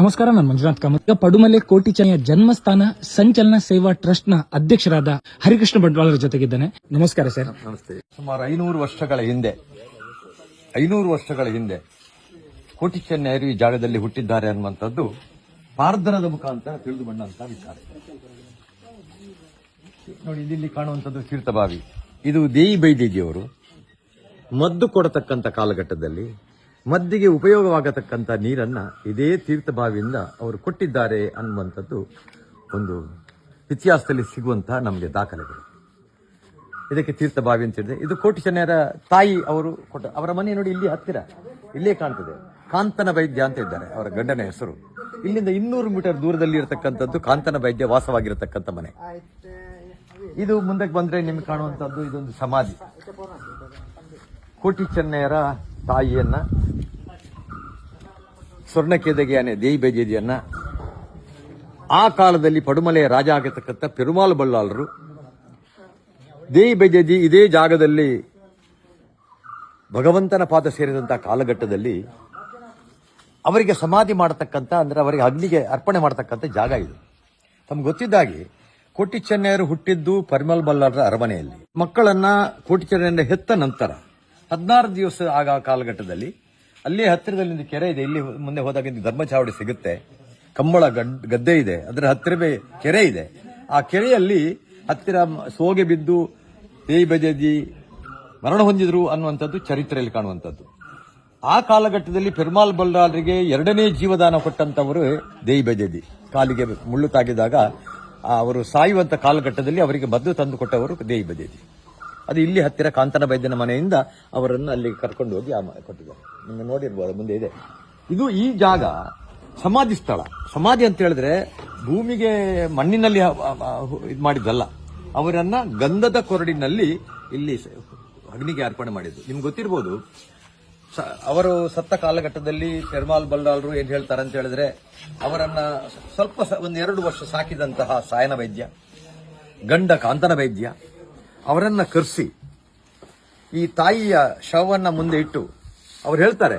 ನಮಸ್ಕಾರ, ನಾನು ಮಂಜುನಾಥ್ ಕಾಮತ್. ಪಡುಮಲೆ ಕೋಟಿಚನೆಯ ಜನ್ಮಸ್ಥಾನ ಸಂಚಲನ ಸೇವಾ ಟ್ರಸ್ಟ್ನ ಅಧ್ಯಕ್ಷರಾದ ಹರಿಕೃಷ್ಣ ಬಂಟ್ವಾಳರ ಜೊತೆಗಿದ್ದಾನೆ. ನಮಸ್ಕಾರ ಸರ್. ನಮಸ್ತೆ. ಸುಮಾರು ಐನೂರು ವರ್ಷಗಳ ಹಿಂದೆ, ಐನೂರು ವರ್ಷಗಳ ಹಿಂದೆ ಕೋಟಿ ಚೆನ್ನೈರು ಈ ಜಾಗದಲ್ಲಿ ಹುಟ್ಟಿದ್ದಾರೆ ಅನ್ನುವಂಥದ್ದು ಪಾರ್ಧನದ ಮುಖಾಂತರ ತಿಳಿದು ಬಂದಂತ ವಿಚಾರ. ನೋಡಿ, ಇಲ್ಲಿ ಕಾಣುವಂಥದ್ದು ತೀರ್ಥಬಾವಿ. ಇದು ದೇಯಿ ಬೈದೇಜಿಯವರು ಮದ್ದು ಕೊಡತಕ್ಕಂಥ ಕಾಲಘಟ್ಟದಲ್ಲಿ ಮದ್ದಿಗೆ ಉಪಯೋಗವಾಗತಕ್ಕಂಥ ನೀರನ್ನ ಇದೇ ತೀರ್ಥಬಾವಿಯಿಂದ ಅವರು ಕೊಟ್ಟಿದ್ದಾರೆ ಅನ್ನುವಂಥದ್ದು ಒಂದು ಇತಿಹಾಸದಲ್ಲಿ ಸಿಗುವಂತಹ ನಮಗೆ ದಾಖಲೆಗಳು. ಇದಕ್ಕೆ ತೀರ್ಥಬಾವಿ ಅಂತ ಹೇಳಿದೆ ಇದು ಕೋಟಿ ಚೆನ್ನಯರ ತಾಯಿ ಅವರು ಕೊಟ್ಟ, ಅವರ ಮನೆ ನೋಡಿ ಇಲ್ಲಿ ಹತ್ತಿರ, ಇಲ್ಲೇ ಕಾಣ್ತದೆ. ಕಾಂತನ ವೈದ್ಯ ಅಂತ ಇದ್ದಾರೆ, ಅವರ ಗಂಡನ ಹೆಸರು. ಇಲ್ಲಿಂದ ಇನ್ನೂರು ಮೀಟರ್ ದೂರದಲ್ಲಿ ಇರತಕ್ಕಂಥದ್ದು ಕಾಂತನ ವೈದ್ಯ ವಾಸವಾಗಿರತಕ್ಕಂಥ ಮನೆ. ಇದು ಮುಂದಕ್ಕೆ ಬಂದ್ರೆ ನಿಮ್ಗೆ ಕಾಣುವಂಥದ್ದು ಇದೊಂದು ಸಮಾಧಿ. ಕೋಟಿ ಚೆನ್ನಯರ ತಾಯಿಯನ್ನ ಸ್ವರ್ಣಕೇದಗಿಯಾನೆ ದೇಯಿ ಬೇಜೇದಿಯನ್ನ ಆ ಕಾಲದಲ್ಲಿ ಪಡುಮಲೆಯ ರಾಜ ಆಗಿರ್ತಕ್ಕಂಥ ಪೆರುಮಾಲ್ ಬಳ್ಳಾಳರು ದೇಯಿ ಬೇಜೇದಿ ಇದೇ ಜಾಗದಲ್ಲಿ ಭಗವಂತನ ಪಾದ ಸೇರಿದಂಥ ಕಾಲಘಟ್ಟದಲ್ಲಿ ಅವರಿಗೆ ಸಮಾಧಿ ಮಾಡತಕ್ಕಂಥ ಅಂದ್ರೆ ಅವರಿಗೆ ಅಗ್ನಿಗೆ ಅರ್ಪಣೆ ಮಾಡತಕ್ಕಂಥ ಜಾಗ ಇದು. ತಮ್ಗೆ ಗೊತ್ತಿದ್ದಾಗೆ ಕೋಟಿ ಚೆನ್ನಯ್ಯರು ಹುಟ್ಟಿದ್ದು ಪರಿಮಲ್ ಬಲ್ಲಾಳರ ಅರಮನೆಯಲ್ಲಿ. ಮಕ್ಕಳನ್ನ ಕೋಟಿ ಚೆನ್ನಯ್ಯನ ಹೆತ್ತ ನಂತರ ಹದಿನಾರು ದಿವಸ ಆಗ ಕಾಲಘಟ್ಟದಲ್ಲಿ ಅಲ್ಲೇ ಹತ್ತಿರದಲ್ಲಿ ಒಂದು ಕೆರೆ ಇದೆ. ಇಲ್ಲಿ ಮುಂದೆ ಹೋದಾಗ ಧರ್ಮ ಧರ್ಮಚಾವಡಿ ಸಿಗುತ್ತೆ. ಕಂಬಳ ಗದ್ದೆ ಇದೆ. ಅದರ ಹತ್ತಿರವೇ ಕೆರೆ ಇದೆ. ಆ ಕೆರೆಯಲ್ಲಿ ಹತ್ತಿರ ಸೋಗೆ ಬಿದ್ದು ದೇಯಿ ಬಜದಿ ಮರಣ ಹೊಂದಿದ್ರು ಅನ್ನುವಂಥದ್ದು ಚರಿತ್ರೆಯಲ್ಲಿ ಕಾಣುವಂಥದ್ದು. ಆ ಕಾಲಘಟ್ಟದಲ್ಲಿ ಪೆರ್ಮಾಲ್ ಬಲ್ರಾಲ್ರಿಗೆ ಎರಡನೇ ಜೀವದಾನ ಕೊಟ್ಟಂತವರು ದೇಯಿ ಬಜದಿ ಕಾಲಿಗೆ ಮುಳ್ಳು ತಾಗಿದಾಗ ಅವರು ಸಾಯುವಂತ ಕಾಲಘಟ್ಟದಲ್ಲಿ ಅವರಿಗೆ ಮದ್ದು ತಂದು ಕೊಟ್ಟವರು ದೇಯಿ ಬಜದಿ ಅದು ಇಲ್ಲಿ ಹತ್ತಿರ ಕಾಂತನ ವೈದ್ಯನ ಮನೆಯಿಂದ ಅವರನ್ನು ಅಲ್ಲಿ ಕರ್ಕೊಂಡು ಹೋಗಿ ಆ ಕೊಟ್ಟಿದ್ದಾರೆ. ನಿಮಗೆ ನೋಡಿರ್ಬೋದು, ಮುಂದೆ ಇದೆ. ಇದು ಈ ಜಾಗ ಸಮಾಧಿ ಸ್ಥಳ. ಸಮಾಧಿ ಅಂತ ಹೇಳಿದ್ರೆ ಭೂಮಿಗೆ ಮಣ್ಣಿನಲ್ಲಿ ಇದು ಮಾಡಿದ್ದಲ್ಲ. ಅವರನ್ನ ಗಂಧದ ಕೊರಡಿನಲ್ಲಿ ಇಲ್ಲಿ ಅಗ್ನಿಗೆ ಅರ್ಪಣೆ ಮಾಡಿದ್ದು. ನಿಮ್ಗೆ ಗೊತ್ತಿರ್ಬೋದು ಅವರು ಸತ್ತ ಕಾಲಘಟ್ಟದಲ್ಲಿ ಪೆರ್ಮಾಲ್ ಬಲ್ಲಾಳರು ಏನ್ ಹೇಳ್ತಾರೆ ಅಂತ ಹೇಳಿದ್ರೆ ಅವರನ್ನ ಸ್ವಲ್ಪ ಒಂದೆರಡು ವರ್ಷ ಸಾಕಿದಂತಹ ಸಾಯನ ವೈದ್ಯ, ಗಂಡ ಕಾಂತನ ವೈದ್ಯ ಅವರನ್ನ ಕರೆಸಿ, ಈ ತಾಯಿಯ ಶವವನ್ನ ಮುಂದೆ ಇಟ್ಟು ಅವ್ರು ಹೇಳ್ತಾರೆ,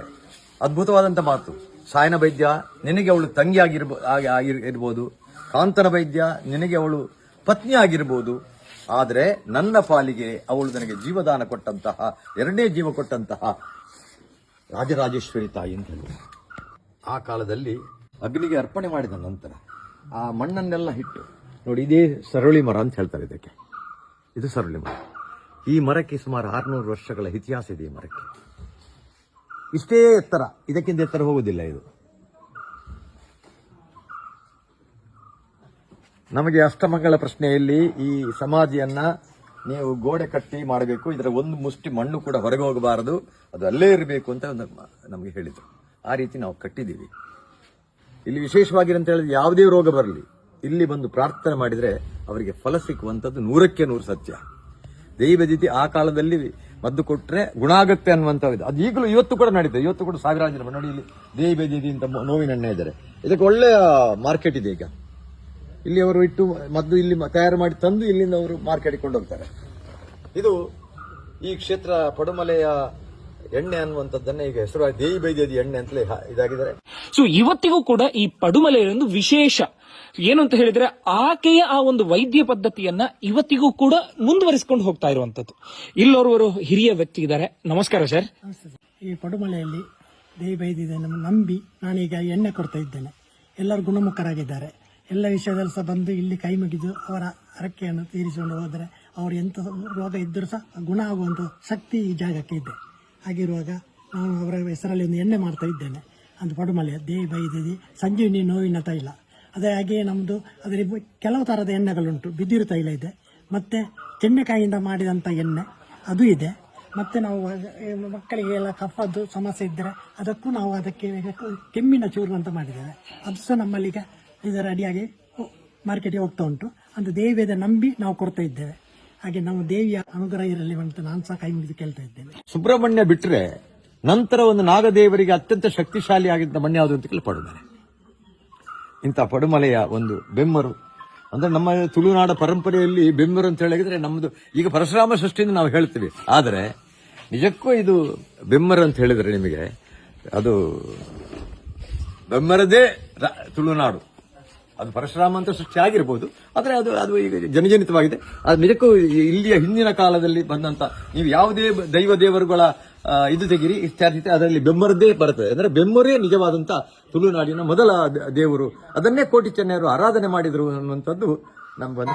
ಅದ್ಭುತವಾದಂತ ಮಾತು. ಸಾಯನ ವೈದ್ಯ, ನಿನಗೆ ಅವಳು ತಂಗಿ ಆಗಿರ್ಬೋ, ಆಗಿ- ಆಗಿರ್- ಇರ್ಬೋದು. ಕಾಂತನ ವೈದ್ಯ, ನಿನಗೆ ಅವಳು ಪತ್ನಿ ಆಗಿರ್ಬೋದು. ಆದರೆ ನನ್ನ ಪಾಲಿಗೆ ಅವಳು ನನಗೆ ಜೀವದಾನ ಕೊಟ್ಟಂತಹ, ಎರಡನೇ ಜೀವ ಕೊಟ್ಟಂತಹ ರಾಜರಾಜೇಶ್ವರಿ ತಾಯಿ ಅಂತ ಆ ಕಾಲದಲ್ಲಿ ಅಗ್ನಿಗೆ ಅರ್ಪಣೆ ಮಾಡಿದ ನಂತರ ಆ ಮಣ್ಣನ್ನೆಲ್ಲ ಹಿಟ್ಟು, ನೋಡಿ ಇದೇ ಸರಳಿ ಮರ ಅಂತ ಹೇಳ್ತಾರೆ ಇದಕ್ಕೆ. ಇದು ಸರಳಿ ಮರ. ಈ ಮರಕ್ಕೆ ಸುಮಾರು ಆರ್ನೂರು ವರ್ಷಗಳ ಇತಿಹಾಸ ಇದೆ ಈ ಮರಕ್ಕೆ. ಇಷ್ಟೇ ಎತ್ತರ. ಇದಕ್ಕಿಂತ ಎತ್ತರ ಹೋಗುವುದಿಲ್ಲ ಇದು. ನಮಗೆ ಅಷ್ಟಮಂಗಳ ಪ್ರಶ್ನೆಯಲ್ಲಿ ಈ ಸಮಾಧಿಯನ್ನ ನೀವು ಗೋಡೆ ಕಟ್ಟಿ ಮಾಡಬೇಕು. ಇದರ ಒಂದು ಮುಷ್ಟಿ ಮಣ್ಣು ಕೂಡ ಹೊರಗೆ ಹೋಗಬಾರದು. ಅದು ಅಲ್ಲೇ ಇರಬೇಕು ಅಂತ ನಮಗೆ ಹೇಳಿದರು. ಆ ರೀತಿ ನಾವು ಕಟ್ಟಿದ್ದೀವಿ. ಇಲ್ಲಿ ವಿಶೇಷವಾಗಿರಂತ ಹೇಳಿದ್ರೆ ಯಾವುದೇ ರೋಗ ಬರಲಿ. ಇಲ್ಲಿ ಬಂದು ಪ್ರಾರ್ಥನೆ ಮಾಡಿದ್ರೆ ಅವರಿಗೆ ಫಲ ಸಿಕ್ಕುವಂಥದ್ದು ನೂರಕ್ಕೆ ನೂರು ಸತ್ಯ. ದೈವದಿತಿ ಆ ಕಾಲದಲ್ಲಿ ಮದ್ದು ಕೊಟ್ಟರೆ ಗುಣ ಆಗುತ್ತೆ ಅನ್ನುವಂಥದ್ದು ಅದು ಈಗಲೂ ಇವತ್ತು ಕೂಡ ನಡೀತದೆ ಇವತ್ತು ಕೂಡ ಸಾವಿರಾರು ಜನ ನೋಡಿ ಇಲ್ಲಿ ದೇವಿದಿತಿ ಅಂತ ನೋವಿನ ಇದ್ದಾರೆ. ಇದಕ್ಕೆ ಒಳ್ಳೆಯ ಮಾರ್ಕೆಟ್ ಇದೆ ಈಗ. ಇಲ್ಲಿ ಅವರು ಇಟ್ಟು ಮದ್ದು ಇಲ್ಲಿ ತಯಾರು ಮಾಡಿ ತಂದು ಇಲ್ಲಿಂದ ಅವರು ಮಾರ್ಕೆಟ್ಗೆ ಕೊಂಡೋಗ್ತಾರೆ. ಇದು ಈ ಕ್ಷೇತ್ರ ಪಡುಮಲೆಯ ಎಣ್ಣೆ ಅನ್ನುವಂಥದ್ದನ್ನ ಈಗ ಹೆಸರು ದೇವಿ ಬೈದೇದಿ ಎಣ್ಣೆ ಅಂತಲೇ ಇದಾಗಿದ್ದಾರೆ. ಸೊ ಇವತ್ತಿಗೂ ಕೂಡ ಈ ಪಡುಮಲೆ ಒಂದು ವಿಶೇಷ. ಏನು ಅಂತ ಹೇಳಿದ್ರೆ ಆಕೆಯ ಆ ಒಂದು ವೈದ್ಯ ಪದ್ಧತಿಯನ್ನ ಇವತ್ತಿಗೂ ಕೂಡ ಮುಂದುವರಿಸಿಕೊಂಡು ಹೋಗ್ತಾ ಇರುವಂತದ್ದು ಇಲ್ಲೋರ್ವರು ಹಿರಿಯ ವ್ಯಕ್ತಿ ಇದ್ದಾರೆ. ನಮಸ್ಕಾರ ಸರ್. ಈ ಪಡುಮಲೆಯಲ್ಲಿ ದೇವಿ ಬೈದಿದೆ ನಮ್ಮ ನಂಬಿ ನಾನೀಗ ಎಣ್ಣೆ ಕೊಡ್ತಾ ಇದ್ದೇನೆ. ಎಲ್ಲರೂ ಗುಣಮುಖರಾಗಿದ್ದಾರೆ. ಎಲ್ಲ ವಿಷಯದಲ್ಲಿ ಸಹ ಬಂದು ಇಲ್ಲಿ ಕೈ ಮುಗಿದು ಅವರ ಹರಕೆಯನ್ನು ತೀರಿಸಿಕೊಂಡು ಹೋದರೆ ಅವರು ಎಂಥ ರೋಗ ಇದ್ದರೂ ಸಹ ಗುಣ ಆಗುವಂಥ ಶಕ್ತಿ ಈ ಜಾಗಕ್ಕೆ ಇದೆ. ಹಾಗಿರುವಾಗ ನಾನು ಅವರ ಹೆಸರಲ್ಲಿ ಒಂದು ಎಣ್ಣೆ ಮಾಡ್ತಾ ಇದ್ದೇನೆ. ಅದು ಪಡುಮಲೆ ದೇವಿ ಬೈದಿದೆ ಸಂಜೀವಿನಿ ನೋವಿನ ತೈಲ ಅದೇ ಹಾಗೆಯೇ ನಮ್ಮದು ಅದರಲ್ಲಿ ಕೆಲವು ಥರದ ಎಣ್ಣೆಗಳುಂಟು. ಬಿದಿರು ತೈಲ ಇದೆ. ಮತ್ತು ಚೆನ್ನೆಕಾಯಿಯಿಂದ ಮಾಡಿದಂಥ ಎಣ್ಣೆ, ಅದು ಇದೆ. ಮತ್ತು ನಾವು ಮಕ್ಕಳಿಗೆಲ್ಲ ಕಫದ್ದು ಸಮಸ್ಯೆ ಇದ್ದರೆ ಅದಕ್ಕೂ ನಾವು ಅದಕ್ಕೆ ಕೆಮ್ಮಿನ ಚೂರು ಅಂತ ಮಾಡಿದ್ದೇವೆ. ಅದು ಸಹ ನಮ್ಮಲ್ಲಿಗೆ ಇದು ರೆಡಿಯಾಗಿ ಮಾರ್ಕೆಟಿಗೆ ಹೋಗ್ತಾ ಉಂಟು. ಅಂದರೆ ದೇವಿಯದ ನಂಬಿ ನಾವು ಕೊಡ್ತಾ ಇದ್ದೇವೆ. ಹಾಗೆ ನಮ್ಮ ದೇವಿಯ ಅನುಗ್ರಹ ಇರಲಿ ಅಂತ ನಾನು ಸಹ ಕೈ ಮುಗಿದು ಕೇಳ್ತಾ ಇದ್ದೇನೆ. ಸುಬ್ರಹ್ಮಣ್ಯ ಬಿಟ್ರೆ ನಂತರ ಒಂದು ನಾಗದೇವರಿಗೆ ಅತ್ಯಂತ ಶಕ್ತಿಶಾಲಿ ಆಗಿದ್ದ ಮಣ್ಣು ಯಾವುದು ಅಂತ ಕೇಳಿ ಪಡುಮಲೆ. ಇಂಥ ಪಡುಮಲೆಯ ಒಂದು ಬೆಮ್ಮರು. ಅಂದ್ರೆ ನಮ್ಮ ತುಳುನಾಡ ಪರಂಪರೆಯಲ್ಲಿ ಬೆಮ್ಮರು ಅಂತ ಹೇಳಿದ್ರೆ ನಮ್ಮದು ಈಗ ಪರಶುರಾಮ ಸೃಷ್ಟಿಯಿಂದ ನಾವು ಹೇಳ್ತೀವಿ. ಆದರೆ ನಿಜಕ್ಕೂ ಇದು ಬೆಮ್ಮರು ಅಂತ ಹೇಳಿದ್ರೆ ನಿಮಗೆ ಅದು ಬೆಮ್ಮರದೇ ತುಳುನಾಡು. ಅದು ಪರಶುರಾಮ ಅಂತ ಸೃಷ್ಟಿ ಆಗಿರ್ಬೋದು. ಆದರೆ ಅದು ಅದು ಈಗ ಜನಜನಿತವಾಗಿದೆ. ಅದು ನಿಜಕ್ಕೂ ಇಲ್ಲಿಯ ಹಿಂದಿನ ಕಾಲದಲ್ಲಿ ಬಂದಂತ ನೀವು ಯಾವುದೇ ದೈವ ದೇವರುಗಳ ಇದು ತೆಗಿರಿ ಇತ್ಯಾದಿ ಅದರಲ್ಲಿ ಬೆಮ್ಮರದ್ದೇ ಬರುತ್ತದೆ ಅಂದರೆ ಬೆಮ್ಮರೇ ನಿಜವಾದಂತ ತುಳುನಾಡಿನ ಮೊದಲ ದೇವರು. ಅದನ್ನೇ ಕೋಟಿ ಚೆನ್ನೆಯರು ಆರಾಧನೆ ಮಾಡಿದರು ಅನ್ನುವಂಥದ್ದು ನಮ್ಗೊಂದು